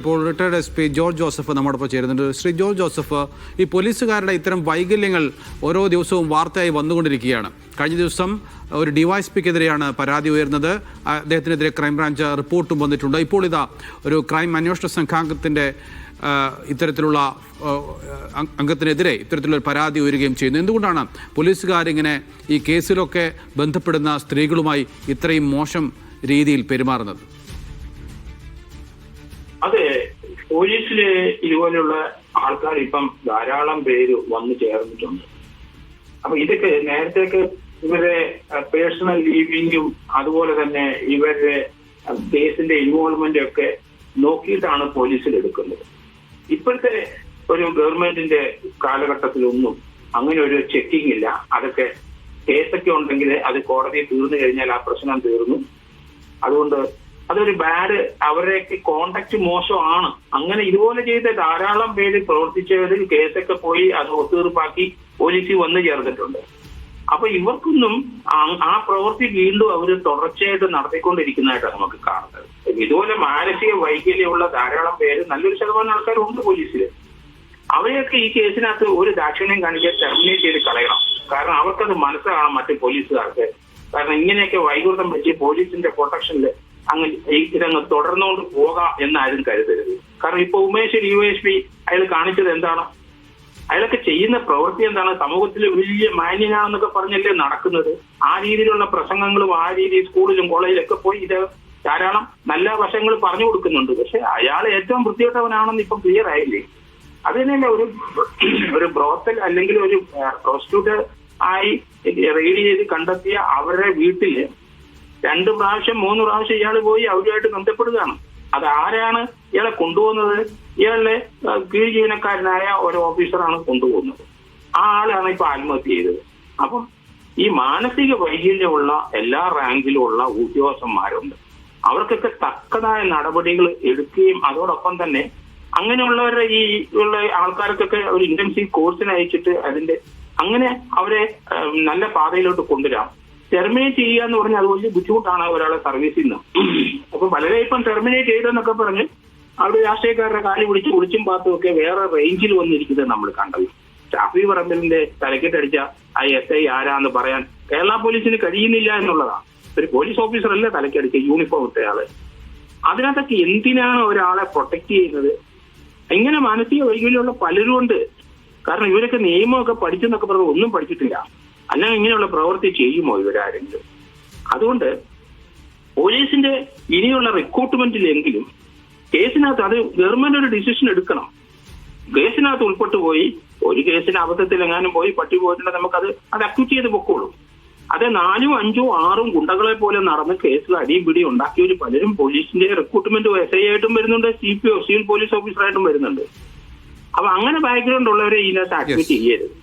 ഇപ്പോൾ retired S P George Joseph നമ്മോടൊപ്പം ചേരുന്നുണ്ട്. ശ്രീ ജോർജ് ജോസഫ് ഈ പോലീസുകാരുടെ ഇത്തരം വൈകല്യങ്ങൾ ഓരോ ദിവസവും വാർത്തയായി വന്നുകൊണ്ടിരിക്കുകയാണ്. കഴിഞ്ഞ ദിവസം ഒരു ഡിവൈസ് ഡിവൈഎസ്പിക്കെതിരെയാണ് പരാതി ഉയർന്നത്. അദ്ദേഹത്തിനെതിരെ ക്രൈംബ്രാഞ്ച് റിപ്പോർട്ടും വന്നിട്ടുണ്ട്. ഇപ്പോൾ ഇതാ ഒരു ക്രൈം അന്വേഷണ സംഘാംഗത്തിന്റെ ഇത്തരത്തിലുള്ള അംഗത്തിനെതിരെ ഇത്തരത്തിലുള്ള പരാതി ഉയരുകയും ചെയ്യുന്നു. എന്തുകൊണ്ടാണ് പോലീസുകാരിങ്ങനെ ഈ കേസിലൊക്കെ ബന്ധപ്പെടുന്ന സ്ത്രീകളുമായി ഇത്രയും മോശം രീതിയിൽ പെരുമാറുന്നത്? അതെ പോലീസിലെ ഇതുപോലെയുള്ള ആൾക്കാർ ഇപ്പം ധാരാളം പേര് വന്നു ചേർന്നിട്ടുണ്ട്. അപ്പൊ ഇതൊക്കെ നേരത്തെയൊക്കെ ഇവരെ പേഴ്സണൽ ലീവിങ്ങും അതുപോലെ തന്നെ ഇവരുടെ കേസിന്റെ ഇൻവോൾവ്മെന്റ് ഒക്കെ നോക്കിയിട്ടാണ് പോലീസിൽ എടുക്കുന്നത്. ഇപ്പോഴത്തെ ഒരു ഗവൺമെന്റിന്റെ കാലഘട്ടത്തിലൊന്നും അങ്ങനെ ഒരു ചെക്കിംഗ് ഇല്ല. അതൊക്കെ കേസൊക്കെ ഉണ്ടെങ്കിൽ അത് കോടതി തീർന്നു കഴിഞ്ഞാൽ ആ പ്രശ്നം തീർന്നു. അതുകൊണ്ട് അതൊരു ബാഡ് അവരുടെയൊക്കെ കോണ്ടാക്ട് മോശമാണ്. അങ്ങനെ ഇതുപോലെ ചെയ്ത ധാരാളം പേര് പ്രവർത്തിച്ചവരിൽ കേസൊക്കെ പോയി അത് ഒത്തുതീർപ്പാക്കി പോലീസിൽ വന്നു ചേർന്നിട്ടുണ്ട്. അപ്പൊ ഇവർക്കൊന്നും ആ- പ്രവൃത്തി വീണ്ടും അവർ തുടർച്ചയായിട്ട് നടത്തിക്കൊണ്ടിരിക്കുന്നതായിട്ടാണ് നമുക്ക് കാണുന്നത്. ഇതുപോലെ മാനസിക വൈകല്യമുള്ള ധാരാളം പേര് നല്ലൊരു ശതമാനം ആൾക്കാരുണ്ട് പോലീസിൽ അവരെയൊക്കെ ഈ കേസിനകത്ത് ഒരു ദാക്ഷിണ്യം കാണിക്കാൻ ടെർമിനേറ്റ് ചെയ്ത് കളയണം. കാരണം അവർക്കത് മനസ്സിലാകണം മറ്റു പോലീസുകാർക്ക്. കാരണം ഇങ്ങനെയൊക്കെ വൈകൃതം വെച്ച് പോലീസിന്റെ പ്രൊട്ടക്ഷനിൽ അങ്ങ് ഇതങ്ങ് തുടർന്നുകൊണ്ട് പോകാം എന്നാരും കരുതരുത്. കാരണം ഇപ്പൊ ഉമേഷ് യു എസ് പി അയാൾ കാണിച്ചത് എന്താണ്? അയാളൊക്കെ ചെയ്യുന്ന പ്രവൃത്തി എന്താണ്? സമൂഹത്തിൽ വലിയ മാന്യനാണെന്നൊക്കെ പറഞ്ഞല്ലേ നടക്കുന്നത്? ആ രീതിയിലുള്ള പ്രസംഗങ്ങളും ആ രീതിയിൽ സ്കൂളിലും കോളേജിലൊക്കെ പോയി ഇത് ധാരാളം നല്ല വശങ്ങൾ പറഞ്ഞു കൊടുക്കുന്നുണ്ട്. പക്ഷെ അയാൾ ഏറ്റവും വൃത്തികെട്ടവനാണെന്ന് ഇപ്പം ക്ലിയർ ആയില്ലേ? അത് തന്നെയല്ല ഒരു ഒരു ബ്രോത്തൽ അല്ലെങ്കിൽ ഒരു പ്രോസിക്യൂട്ടർ ആയി റെയ്ഡ് ചെയ്ത് കണ്ടെത്തിയ അവരുടെ വീട്ടിൽ രണ്ട് പ്രാവശ്യം മൂന്ന് പ്രാവശ്യം ഇയാൾ പോയി അവരുമായിട്ട് ബന്ധപ്പെടുകയാണ്. അത് ആരാണ് ഇയാളെ കൊണ്ടുപോകുന്നത്? ഇയാളുടെ കീഴ് ജീവനക്കാരനായ ഒരു ഓഫീസറാണ് കൊണ്ടുപോകുന്നത്. ആ ആളാണ് ഇപ്പൊ ആത്മഹത്യ ചെയ്തത്. അപ്പം ഈ മാനസിക വൈകല്യമുള്ള എല്ലാ റാങ്കിലുമുള്ള ഉദ്യോഗസ്ഥന്മാരുണ്ട്. അവർക്കൊക്കെ തക്കതായ നടപടികൾ എടുക്കുകയും അതോടൊപ്പം തന്നെ അങ്ങനെയുള്ളവരുടെ ഈ ഉള്ള ആൾക്കാർക്കൊക്കെ ഒരു ഇന്റൻസീവ് കോഴ്സിന് അയച്ചിട്ട് അതിന്റെ അങ്ങനെ അവരെ നല്ല പാതയിലോട്ട് കൊണ്ടുവരാം. ടെർമിനേറ്റ് ചെയ്യുക എന്ന് പറഞ്ഞാൽ അത് വലിയ ബുദ്ധിമുട്ടാണ് ഒരാളെ സർവീസിൽ നിന്ന് അപ്പൊ പലരെ ഇപ്പം ടെർമിനേറ്റ് ചെയ്തെന്നൊക്കെ പറഞ്ഞ് അവിടെ രാഷ്ട്രീയക്കാരുടെ കാലി പിടിച്ച് കുളിച്ചും പാത്തും ഒക്കെ വേറെ റേഞ്ചിൽ വന്നിരിക്കുന്നത് നമ്മൾ കണ്ടത്. ഷാഫി പറമ്പലിന്റെ തലക്കെട്ടടിച്ച ആ എസ് ഐ ആരാന്ന് പറയാൻ കേരള പോലീസിന് കഴിയുന്നില്ല എന്നുള്ളതാണ്. ഒരു പോലീസ് ഓഫീസർ അല്ല തലക്കടിച്ച യൂണിഫോം ഇട്ടയാൾ അതിനകത്തൊക്കെ എന്തിനാണ് ഒരാളെ പ്രൊട്ടക്ട് ചെയ്യുന്നത്? ഇങ്ങനെ മാനസിക വൈകല്യമുള്ള പലരും ഉണ്ട് കാരണം ഇവരൊക്കെ നിയമമൊക്കെ പഠിച്ചെന്നൊക്കെ പറഞ്ഞ് ഒന്നും പഠിച്ചിട്ടില്ല. അല്ലെങ്കിൽ ഇങ്ങനെയുള്ള പ്രവൃത്തി ചെയ്യുമോ ഇവരാരെങ്കിലും? അതുകൊണ്ട് പോലീസിന്റെ ഇനിയുള്ള റിക്രൂട്ട്മെന്റിലെങ്കിലും കേസിനകത്ത് അത് ഗവൺമെന്റ് ഒരു ഡിസിഷൻ എടുക്കണം. കേസിനകത്ത് ഉൾപ്പെട്ടു പോയി ഒരു കേസിന് അബദ്ധത്തിൽ എങ്ങാനും പോയി പട്ടി പോയിട്ടുണ്ടെങ്കിൽ നമുക്കത് അത് അക്യൂറ്റ് ചെയ്ത് പൊക്കോളൂ. അത് നാലും അഞ്ചോ ആറും ഗുണ്ടകളെ പോലെ നടന്ന് കേസിൽ അടിയും പിടിയും ഉണ്ടാക്കിയവർ പലരും പോലീസിന്റെ റിക്രൂട്ട്മെന്റ് എസ് ഐ ആയിട്ടും വരുന്നുണ്ട് C P O civil police ഓഫീസറായിട്ടും വരുന്നുണ്ട്. അപ്പൊ അങ്ങനെ ബാക്ക്ഗ്രൗണ്ട് ഉള്ളവരെ ഇതിനകത്ത് അഡ്മിറ്റ് ചെയ്യരുത്.